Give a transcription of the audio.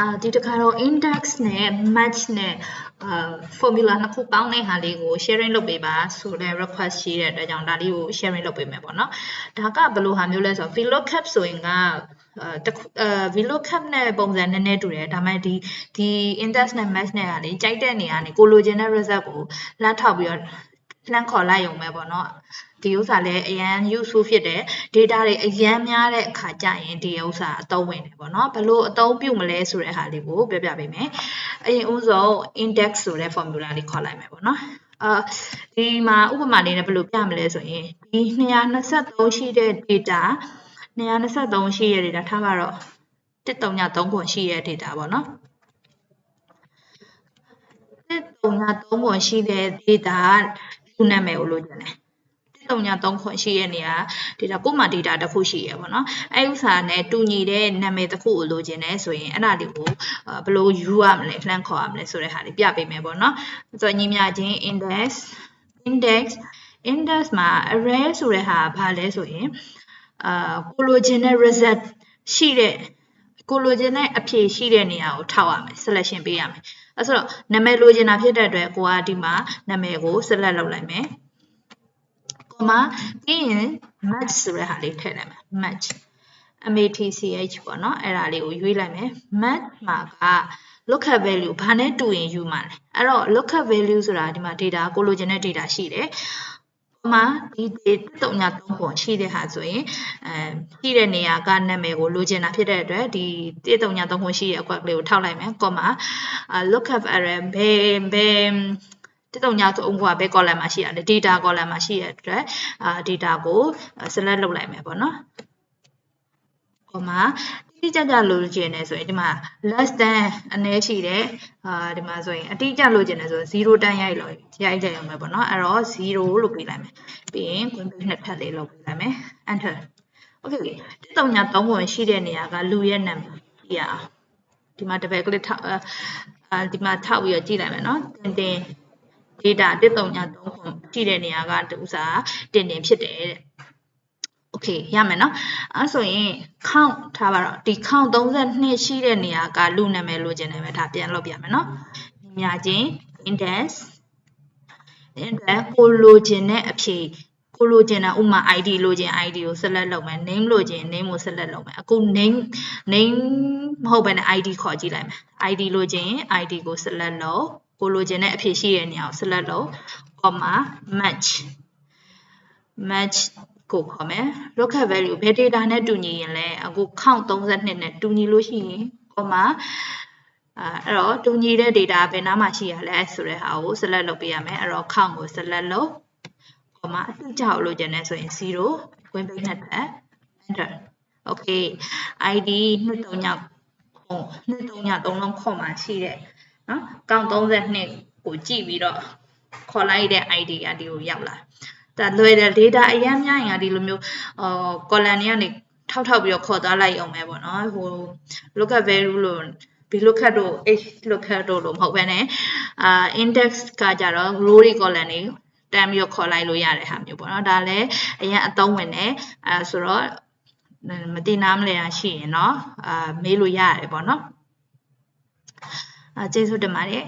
အာဒီတစ်ခါတော့ index နဲ့ match နဲ့အာ formula နှစ်ခုပေါင်းတဲ့ဟာလေးကို sharing လုပ်ပေးပါဆိုတဲ့ request ရှိတဲ့အတွက်ကြောင့်ဒါလေးကို sharing လုပ်ပေးမယ်ပေါ့နော်ဒါကဘယ်လိုဟာမျိုးလဲဆိုတော့ VLOOKUP ဆိုရင်ကအာတခုအာ VLOOKUP နဲ့ပုံစံနည်းနည်းတူတယ်ဒါပေမဲ့ဒီဒီ index နဲ့ match နဲ့ကလေကြိုက်တဲ့နေရာနေကိုလိုချင်တဲ့ result ကိုလှမ်းထောက်ပြီးတော့ လှမ်းခေါ်လိုက်ရုံပဲပေါ့နော်ဒီဥစ္စာလည်းအရန် useful ဖြစ်တယ် data တွေအရန်များတဲ့အခါကျရင်ဒီဥစ္စာအသုံးဝင်တယ်ပေါ့နော်ဘယ်လိုအသုံးပြုမလဲဆိုတဲ့ဟာလေးကိုပြောပြပေးမယ်အရင်ဦးဆုံး index ဆိုတဲ့ formula လေးခေါ်လိုက်မယ်ပေါ့နော်အာဒီမှာဥပမာလေးနဲ့ဘယ်လိုပြမလဲဆိုရင်ဒီ223ရှိတဲ့ data 223ရှိတဲ့ data ထားပါတော့133ခွန်ရှိတဲ့ data ပေါ့နော်133ခွန်ရှိတဲ့ data လူနာမည်ကိုလိုချင်တယ်133ခွန်ရှိရဲ့နေရာ data ကိုမှ data တစ်ခုရှိရပေါ့နော်အဲ့ဥစ္စာနဲ့တူညီတဲ့နာမည်တစ်ခုကိုလိုချင်တယ်ဆိုရင်အဲ့ဒါလေးကိုဘယ်လိုယူရမလဲလှမ်းခေါ်ရမလဲဆိုတဲ့ဟာလေးပြပေးမယ်ပေါ့နော်ဆိုတော့ညီမချင်း index index index မှာ array ဆိုတဲ့ဟာဘာလဲဆိုရင်အာကိုလိုချင်တဲ့ result ရှိတဲ့ကိုလိုချင်တဲ့အဖြေရှိတဲ့နေရာကိုထောက်ရမယ် selection ပေးရမယ် အဲဆိုတော့နာမည်လိုချင်တာဖြစ်တဲ့အတွက်ကိုကဒီမှာနာမည်ကို select လုပ်လိုက်မယ် comma ပြီးရင် match ဆိုတဲ့ဟာလေးထည့်လိုက်မယ် match match ပေါ့နော်အဲ့ဒါလေးကိုရွေးလိုက်မယ် match မှာက lookup value ဘာနဲ့တူရင်ယူမှာလဲအဲ့တော့ lookup value ဆိုတာဒီမှာ data ကိုလိုချင်တဲ့ data ရှိတယ် မှာဒီတုံညာ3ပုံရှိတဲ့ဟာဆိုရင်အဲရှိတဲ့နေရာကနာမည်ကိုလိုချင်တာဖြစ်တဲ့အတွက်ဒီတိတုံညာ3ပုံရှိရဲ့အကွက်ကလေးကိုထောက်လိုက်မယ်ကောမှာ lookup array ဘယ်ဘယ်တတုံညာဆိုအုံကဘယ် column မှာရှိရလဲ data column မှာရှိရတဲ့အတွက်အာ data ကို select လုပ်လိုက်မယ်ပေါ့နော်။ဟိုမှာ တိကျကျလိုချင်တယ်ဆိုရင်ဒီမှာ less than အနည်းရှိတယ်အာဒီမှာဆိုရင်အတိအကျလိုချင်တယ်ဆိုရင်0တန်းရိုက်လို့ရိုက်ကြရုံပဲပေါ့နော်အဲ့တော့0လို့ပေးလိုက်မယ်ပြီးရင် query နှစ်ထပ်လေးလုပ်ပေးလိုက်မယ် enter okay တိတုံညာ3ပုံရှိတဲ့နေရာကလူရဲ့နာမည်ပြရအောင်ဒီမှာ double click ထောက်အာဒီမှာထောက်ပြီးတော့ကြည့်လိုက်မယ်နော်တင်တင် data 133ခုရှိတဲ့နေရာကတူစားတင်တင်ဖြစ်တယ်တဲ့ okay ရမယ်နော်အဲဆိုရင် count ထားပါတော့ဒီ count 32ရှိတဲ့နေရာကလူနာမည်လိုချင်တယ်ပဲဒါပြန်လုပ်ပြမယ်နော်ညီမချင်း index index ကိုလိုချင်တဲ့အဖြေကိုလိုချင်တာဥမာ ID လိုချင် ID ကို select လုပ်မယ် name လိုချင် name ကို select လုပ်မယ်အခု name name မဟုတ်ဘဲနဲ့ ID ခေါ်ကြည့်လိုက်မယ် ID လိုချင် ID ကို select လုပ်ကိုလိုချင်တဲ့အဖြစ်ရှိတဲ့နေရာကို select လုပ် comma match match ကိုခေါ်မယ် lookup value ဘယ် data နဲ့တူညီရင်လဲအခု count 32နဲ့တူညီလို့ရှိရင် comma အဲ့တော့တူညီတဲ့ data ဘယ်နားမှာရှိရလဲဆိုတဲ့ဟာကို select လုပ်ပေးရမယ်အဲ့တော့ count ကို select လုပ် comma အတိအကျကိုလိုချင်တယ်ဆိုရင်0 win page နဲ့ထပ် enter okay id 239ခု239လုံးခွန်မှာရှိတဲ့နော်ကောင်32ကိုကြည့်ပြီးတော့ခေါ်လိုက်တဲ့ ID ကဒီကိုရောက်လာ ဒါလွယ်တယ် data အရင်များရင်ကဒီလိုမျိုးဟော column တွေကနေထောက်ထောက်ပြီးတော့ခေါ်သွားလိုက်အောင်ပဲပေါ့နော်ဟို lookup value လို့ b lookup တို့ h lookup တို့လို့မဟုတ်ဘဲနဲ့အာ index ကကြတော့ row တွေ column တွေတမ်းပြီးတော့ခေါ်လိုက်လို့ရတဲ့ဟာမျိုးပေါ့နော်ဒါလည်းအရင်အသုံးဝင်တယ်အဲဆိုတော့မသိနားမလဲတာရှိရင်เนาะအာမေးလို့ရတယ်ပေါ့နော်အာကျေးဇူးတင်ပါတယ်